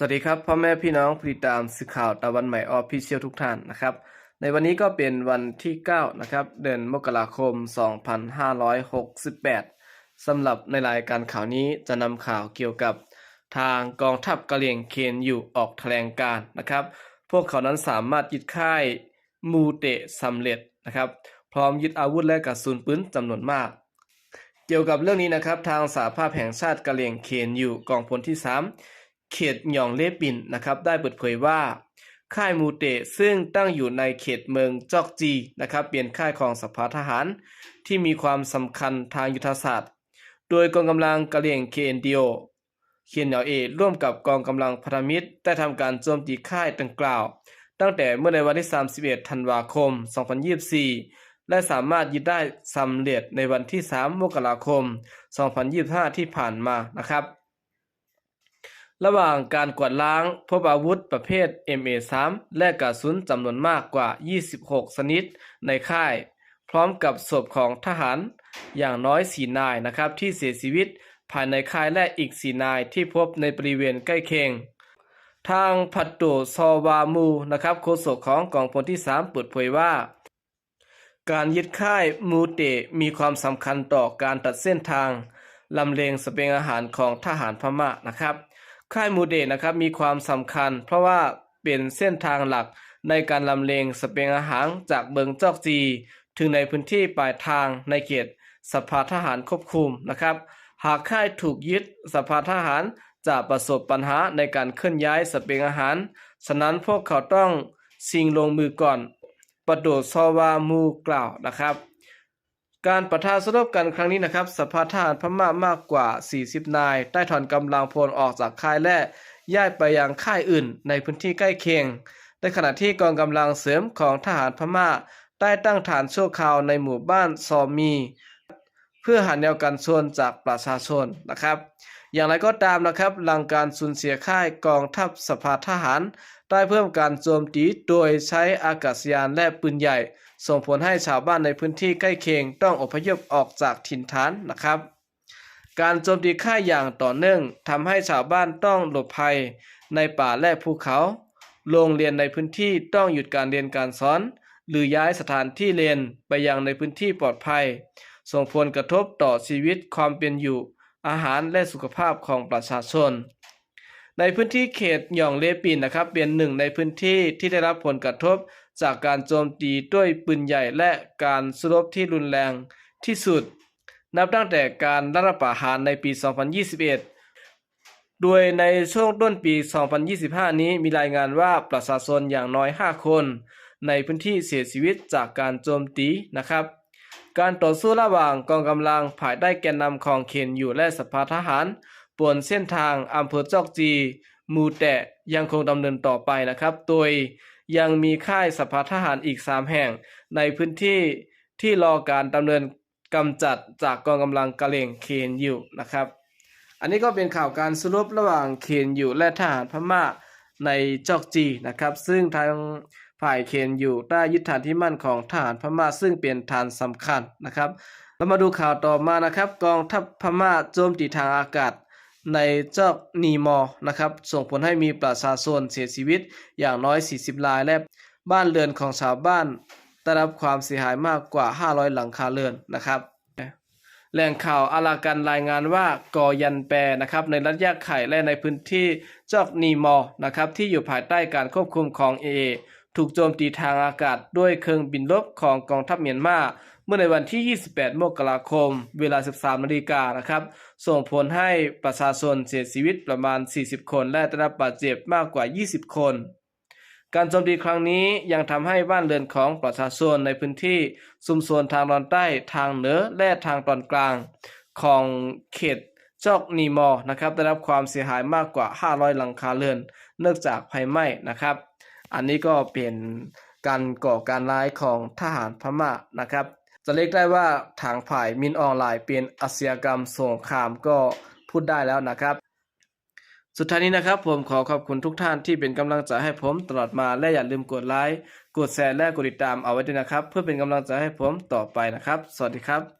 สวัสดีครับพ่อแม่พี่น้องผู้ติดตามสื่อข่าวตะวันใหม่ออฟฟิเชียลทุกท่านนะครับ ในวันนี้ก็เป็นวันที่ 9 นะครับ เดือนมกราคม 2568สำหรับในรายการข่าวนี้จะนำข่าวเกี่ยวกับทางกองทัพกะเหรี่ยงเคนอยู่ออกแถลงการ์นะครับ พวกเขานั้นสามารถยึดค่ายมูเตะสำเร็จนะครับ พร้อมยึดอาวุธและกระสุนปืนจำนวนมาก เกี่ยวกับเรื่องนี้นะครับ ทางสาภาพแห่งชาติกะเหรี่ยงเคนอยู่กองพลที่ 3 เขตหยองเลปินนะครับได้เปิดเผยว่าค่ายมูเตะซึ่งตั้งอยู่ในเขตเมืองจอกจีนะครับเป็นค่ายของสภาทหาร ที่มีความสำคัญทางยุทธศาสตร์ โดยกองกำลังกะเหรี่ยง KNDO เคียนเหนียวเอร่วมกับกองกำลังพันธมิตรได้ทำการโจมตีค่ายดังกล่าว ตั้งแต่เมื่อในวันที่ 31 ธันวาคม 2024 และสามารถยึดได้สำเร็จในวันที่ 3 มกราคม 2025 ที่ผ่านมานะครับ ระหว่างการกวาดล้างพบอาวุธประเภท MA3 และกระสุนจำนวนมากกว่า 26 ชนิดในค่าย พร้อมกับศพของทหารอย่างน้อยสีนายนะครับที่เสียชีวิตภายในค่ายและอีกสีนายที่พบในบริเวณใกล้เคียง ทางพัตโตซอวามูนะครับโฆษกของกองพลที่ 3 เปิดเผยว่า การยึดค่ายมูเตมีความสำคัญต่อการตัดเส้นทางลำเลียงสเสบียงอาหารของทหารพม่านะครับ ค่ายมูเดนะครับมีความสำคัญ เพราะว่าเป็นเส้นทางหลักในการลำเลียงสเสบียงอาหารจากเบิงจอกจี ถึงในพื้นที่ปลายทางในเขตสภาทหารควบคุมนะครับ หากค่ายถูกยึดสภาทหารจะประสบปัญหาในการเคลื่อนย้ายสเสบียงอาหาร ฉะนั้นพวกเขาต้องสิงลงมือก่อน ประโดดซอวามูกล่าวนะครับ การประทะสรบกันครั้งนี้นะครับสภาทหารพม่ามากกว่า 40 นาย ได้ถอนกำลังพลออกจากค่ายและย้ายไปยังค่ายอื่นในพื้นที่ใกล้เคียง ในขณะที่กองกำลังเสริมของทหารพม่า ได้ตั้งฐานชั่วคราวในหมู่บ้านซอมี เพื่อหาแนวกันชนจากประชาชนนะครับ อย่างไรก็ตามนะครับ หลังการสูญเสียค่ายกองทัพสภาทหาร ได้เพิ่มการโจมตีโดยใช้อากาศยานและปืนใหญ่ ส่งผลให้ชาวบ้านในพื้นที่ใกล้เคียงต้องอพยพออกจากถิ่นฐานนะครับ การโจมตีค่ายอย่างต่อเนื่องทำให้ชาวบ้านต้องหลบภัยในป่าและภูเขา โรงเรียนในพื้นที่ต้องหยุดการเรียนการสอน หรือย้ายสถานที่เรียนไปยังในพื้นที่ปลอดภัย ส่งผลกระทบต่อชีวิตความเป็นอยู่ อาหารและสุขภาพของประชาชน ในพื้นที่เขตหยองเลปินนะครับ เป็นหนึ่งในพื้นที่ที่ได้รับผลกระทบจากการโจมตีด้วยปืนใหญ่และการสู้รบที่รุนแรงที่สุด นับตั้งแต่การรัฐประหารในปี 2021 โดยในช่วงต้นปี 2025 นี้มีรายงานว่าประชาชนอย่างน้อย 5 คน ในพื้นที่เสียชีวิตจากการโจมตีนะครับ การต่อสู้ระหว่างกองกำลังภายใต้แกนนำของเคนอยู่และสภาทหารบนเส้นทางอำเภอจอกจี มูแตะยังคงดำเนินต่อไปนะครับ โดยยังมีค่ายสภาทหารอีก 3 แห่ง ในพื้นที่ที่รอการดำเนินกำจัดจากกองกำลังกะเหรี่ยงเคนอยู่นะครับ อันนี้ก็เป็นข่าวการสรุประหว่างเคนอยู่และทหารพม่า ในจอกจีนะครับ ซึ่งทางฝ่ายเคนอยู่ได้ยึดฐานที่มั่นของทหารพม่าซึ่งเป็นฐานสำคัญนะครับ เรามาดูข่าวต่อมานะครับ กองทัพพม่าโจมตีทางอากาศในจอกนีมอนะครับ ส่งผลให้มีประชาชนเสียชีวิตอย่างน้อย 40 รายและบ้านเรือนของชาวบ้านได้รับความเสียหายมากกว่า 500 หลังคาเรือนนะครับ แหล่งข่าวอารากันรายงานว่ากอยันแปรนะครับในรัฐยาไข่และในพื้นที่จอกนีมอนะครับที่อยู่ภายใต้การควบคุมของเอถูกโจมตีทางอากาศด้วยเครื่องบินรบของกองทัพเมียนมาเมื่อในวันที่ 28 มกราคม เวลา 13 นาฬิกานะครับ ส่งผลให้ประชาชนเสียชีวิตประมาณ 40 คน และได้รับบาดเจ็บมากกว่า 20 คน การโจมตีครั้งนี้ยังทำให้บ้านเรือนของประชาชนในพื้นที่ซุมโซนทางตอนใต้ทางเหนือและทางตอนกลางของเขตจอกนีมอนะครับได้รับความเสียหายมากกว่า 500 หลังคาเรือน เนื่องจากภัยไหม้นะครับ อันนี้ก็เป็นการก่อการร้ายของทหารพม่านะครับ จะเรียกได้ว่าทางฝ่ายมินออนไลน์เป็นอาชญากรรมสงครามก็พูดได้แล้วนะครับ สุดท้ายนี้นะครับผมขอขอบคุณทุกท่านที่เป็นกำลังใจให้ผมตลอดมาและอย่าลืมกดไลค์กดแชร์และกดติดตามเอาไว้ด้วยนะครับ เพื่อเป็นกำลังใจให้ผมต่อไปนะครับ สวัสดีครับ